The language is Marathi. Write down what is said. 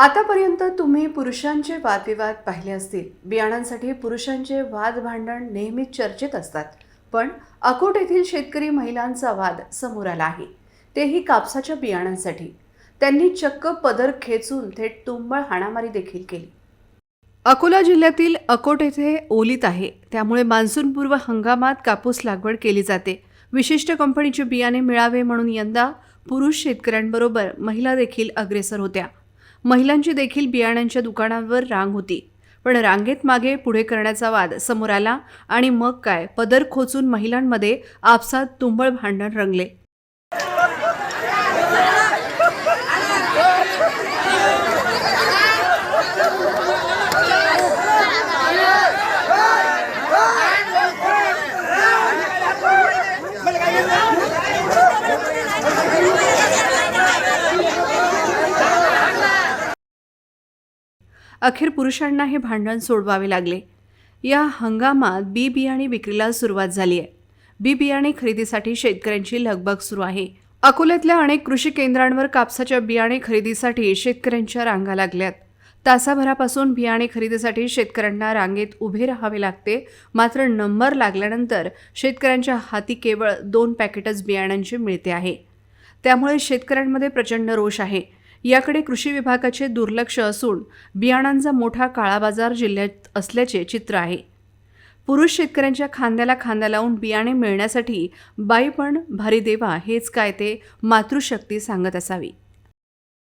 आतापर्यंत तुम्ही पुरुषांचे वादविवाद पाहिले असतील. बियाणांसाठी पुरुषांचे वाद भांडण नेहमीच चर्चेत असतात. पण अकोट येथील शेतकरी महिलांचा वाद समोर आला आहे. तेही कापसाच्या बियाणांसाठी. त्यांनी चक्क पदर खेचून थेट तुंबळ हाणामारी देखील केली. अकोला जिल्ह्यातील अकोट येथे ओलीत आहे. त्यामुळे मान्सूनपूर्व हंगामात कापूस लागवड केली जाते. विशिष्ट कंपनीचे बियाणे मिळावे म्हणून यंदा पुरुष शेतकऱ्यांबरोबर महिला देखील अग्रेसर होत्या. महिलांची देखील बियाण्यांच्या दुकानांवर रांग होती. पण रांगेत मागे पुढे करण्याचा वाद समोर आला आणि मग काय? पदर खोचून महिलांमध्ये आपसात तुंबळ भांडण रंगले. अखेर पुरुषांना हे भांडण सोडवावे लागले. या हंगामात बी बियाणे विक्रीला सुरुवात झाली आहे. बी बियाणे खरेदीसाठी शेतकऱ्यांची लगबग सुरू आहे. अकोल्यातल्या अनेक कृषी केंद्रांवर कापसाच्या बियाणे खरेदीसाठी शेतकऱ्यांच्या रांगा लागल्यात. तासाभरापासून बियाणे खरेदीसाठी शेतकऱ्यांना रांगेत उभे राहावे लागते. मात्र नंबर लागल्यानंतर शेतकऱ्यांच्या हाती केवळ दोन पॅकेटच बियाण्यांची मिळते आहे. त्यामुळे शेतकऱ्यांमध्ये प्रचंड रोष आहे. याकडे कृषी विभागाचे दुर्लक्ष असून बियाणांचा मोठा काळाबाजार जिल्ह्यात असल्याचे चित्र आहे. पुरुष शेतकऱ्यांच्या खांद्याला खांदा लावून बियाणे मिळण्यासाठी बाईपण भारी देवा हेच काय ते मातृशक्ती सांगत असावी.